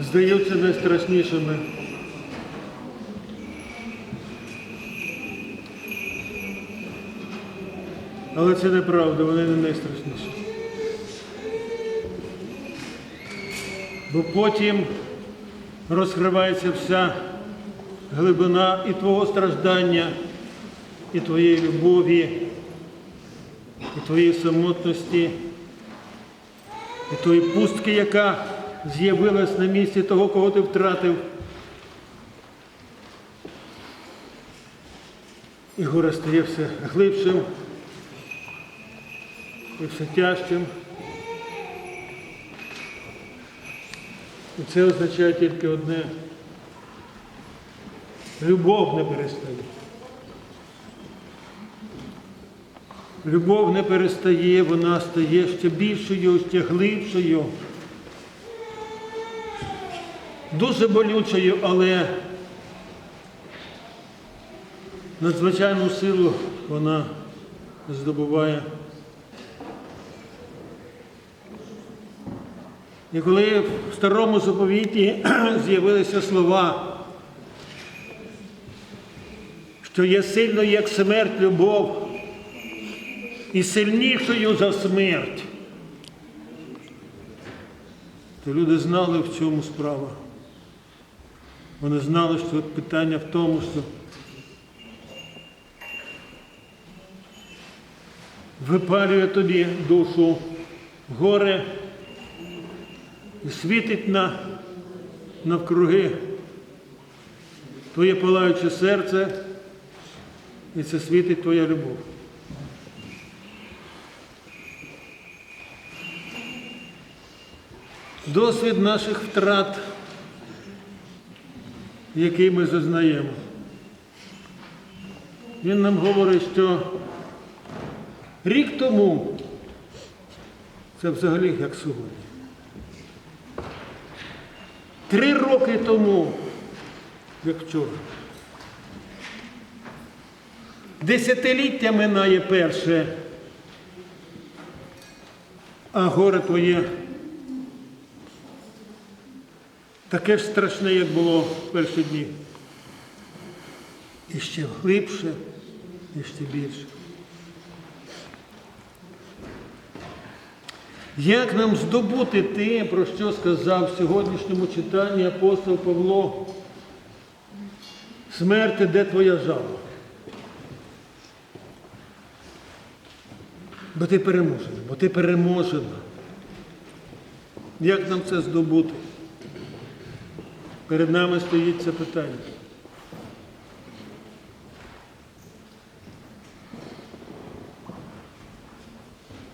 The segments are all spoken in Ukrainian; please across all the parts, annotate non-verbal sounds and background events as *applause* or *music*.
здаються найстрашнішими. Але це неправда, вони не найстрашніші. Бо потім розкривається вся глибина і твого страждання, і твоєї любові, і твоєї самотності, і тої пустки, яка з'явилась на місці того, кого ти втратив. І горе стає все глибшим і все тяжчим. І це означає тільки одне. Любов не перестає. Любов не перестає, вона стає ще більшою, ще глибшою, дуже болючою, але надзвичайну силу вона здобуває. І коли в старому заповіті *clears throat* з'явилися слова, що є сильною, як смерть, любов, і сильнішою за смерть, то люди знали, в чому справа. Вони знали, що питання в тому, що випалює тобі душу горе і світить на, навкруги твоє палаюче серце, і це світить твоя любов. Досвід наших втрат, який ми зазнаємо. Він нам говорить, що рік тому це взагалі як сьогодні. Три роки тому, як вчора. Десятиліття минає перше, а горе твоє таке ж страшне, як було в перші дні. І ще глибше, і ще більше. Як нам здобути те, про що сказав в сьогоднішньому читанні апостол Павло? Смерти, де твоя жала? Бо ти переможена, бо ти переможена. Як нам це здобути? Перед нами стоїть це питання.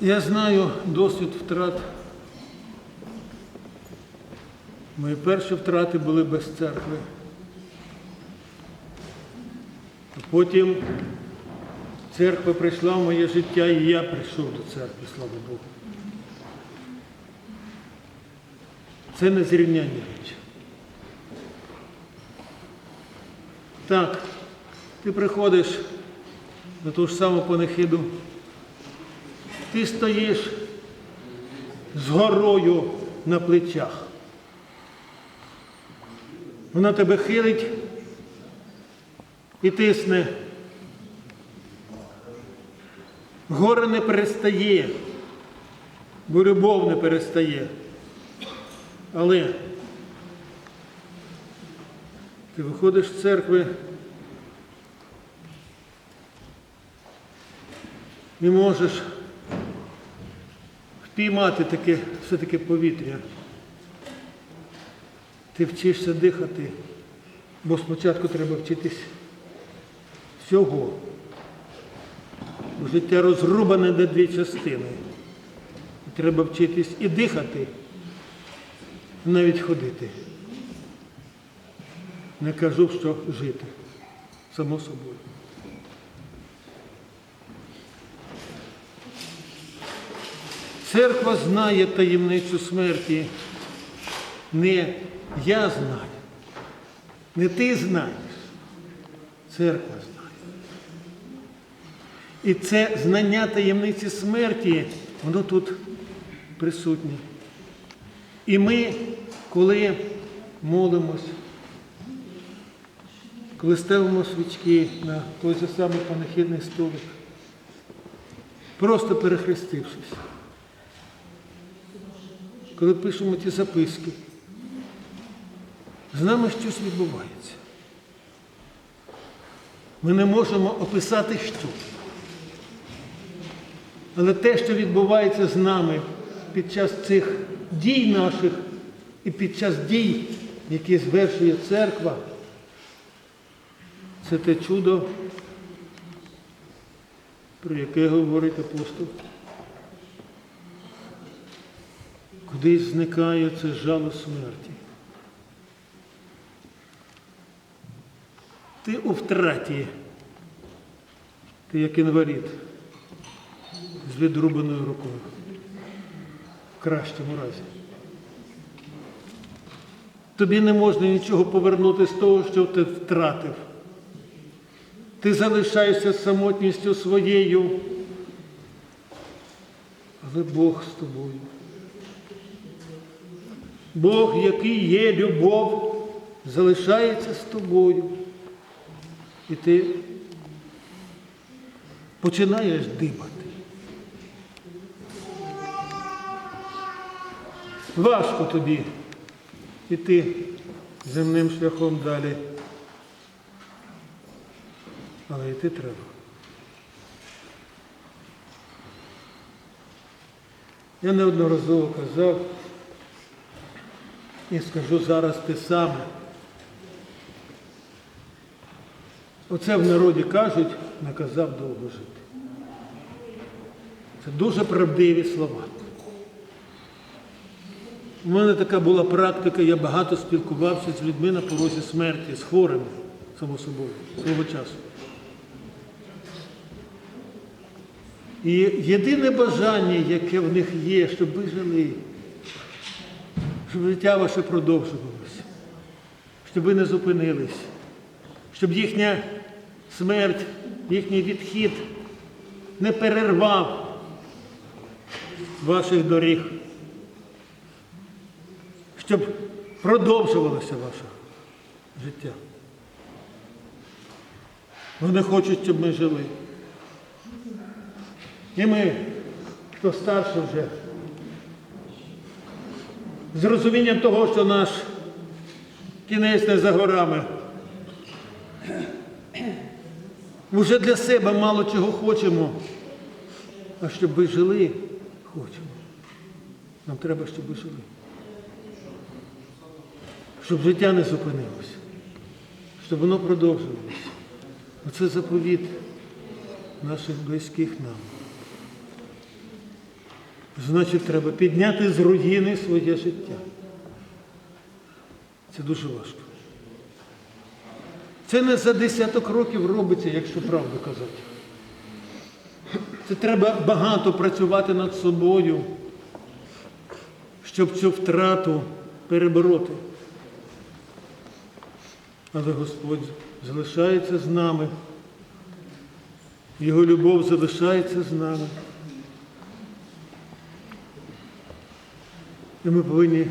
Я знаю досвід втрат. Мої перші втрати були без церкви. Потім церква прийшла в моє життя, і я прийшов до церкви, слава Богу. Це не зрівняння речі. Так, ти приходиш на ту ж саму панихиду, ти стоїш з горою на плечах. Вона тебе хилить і тисне. Горе не перестає, бо любов не перестає. Але ти виходиш з церкви і можеш впіймати таке все-таки повітря. Ти вчишся дихати, бо спочатку треба вчитись всього. Життя розрубане на дві частини. Треба вчитись і дихати, і навіть ходити. Не кажу, що жити, само собою. Церква знає таємницю смерті. Не я знаю, не ти знаєш. Церква знає. І це знання таємниці смерті, воно тут присутнє. І ми, коли молимось, коли ставимо свічки на той же самий панахідний столик, просто перехрестившись, коли пишемо ті записки, з нами щось відбувається. Ми не можемо описати що. Але те, що відбувається з нами під час цих дій наших і під час дій, які звершує церква, це те чудо, про яке говорить апостол. Кудись зникає це жало смерті. Ти у втраті, ти як інвалід з відрубаною рукою. В кращому разі. Тобі не можна нічого повернути з того, що ти втратив. Ти залишаєшся самотністю своєю, але Бог з тобою. Бог, який є любов, залишається з тобою. І ти починаєш дибати. Важко тобі йти земним шляхом далі. Але йти треба. Я неодноразово казав і скажу зараз те саме. Оце в народі кажуть, наказав довго жити. Це дуже правдиві слова. У мене така була практика, я багато спілкувався з людьми на порозі смерті, з хворими, само собою, свого часу. І єдине бажання, яке в них є, щоб ви жили, щоб життя ваше продовжувалося, щоб ви не зупинились, щоб їхня смерть, їхній відхід не перервав ваших доріг щоб продовжувалося ваше життя. Вони хочуть, щоб ми жили. І ми, хто старше вже, з розумінням того, що наш кінець не за горами, вже для себе мало чого хочемо, а щоб ви жили, хочемо. Нам треба, щоб ви жили щоб життя не зупинилося, щоб воно продовжувалося. Оце заповіт наших близьких нам. Значить, треба підняти з руїни своє життя. Це дуже важко. Це не за десяток років робиться, якщо правду казати. Це треба багато працювати над собою, щоб цю втрату перебороти. Але Господь залишається з нами. Його любов залишається з нами. І ми повинні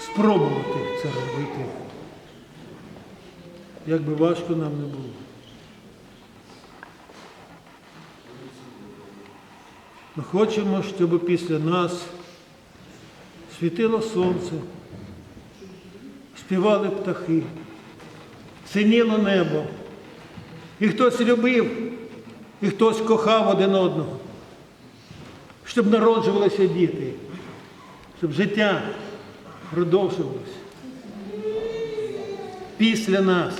спробувати це робити. Як би важко нам не було. Ми хочемо, щоб після нас світило сонце співали птахи, синіло небо. І хтось любив, і хтось кохав один одного, щоб народжувалися діти, щоб життя продовжувалося. Після нас.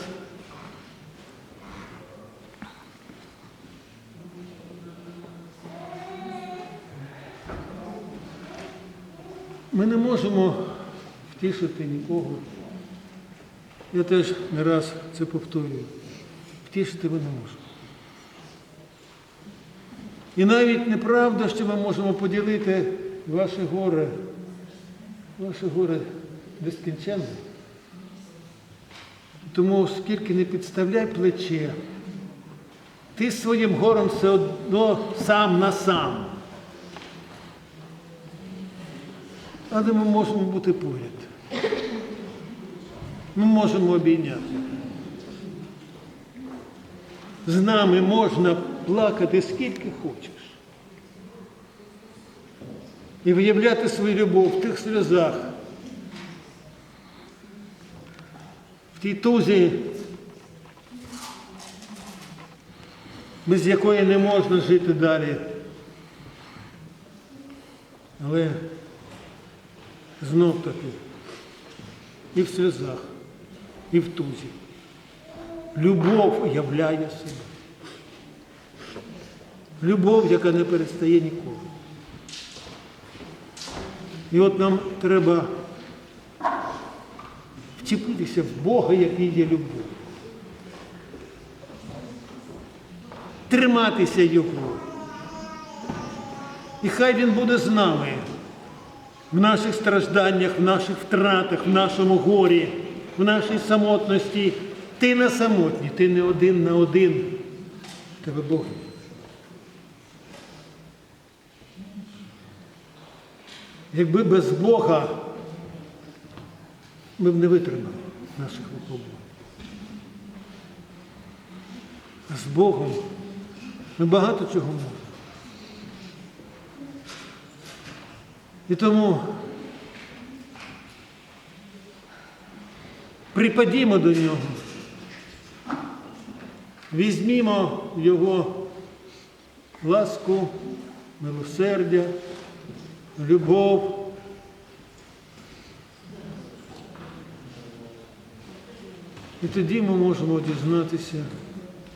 Ми не можемо втішити нікого. Я теж не раз це повторюю. Втішити ми не можемо. І навіть неправда, що ми можемо поділити ваше горе. Ваше горе безкінченне. Тому скільки не підставляй плече, ти своїм горем все одно сам на сам. Але ми можемо бути поряд. ми можемо обійняти. З нами можна плакати скільки хочеш. І виявляти свою любов в тих сльозах, в тій тузі, без якої не можна жити далі. Але знов таки і в сльозах, і в тузі. Любов являє себе. Любов, яка не перестає ніколи. І от нам треба вчепитися в Бога, який є любов. Триматися Його. І хай Він буде з нами в наших стражданнях, в наших втратах, в нашому горі, в нашій самотності. Ти не самотній, ти не один на один. Тебе Бог. Якби без Бога ми б не витримали наших випробувань. З Богом ми багато чого можемо. І тому припадімо до нього, візьмімо Його ласку, милосердя, любов. І тоді ми можемо дізнатися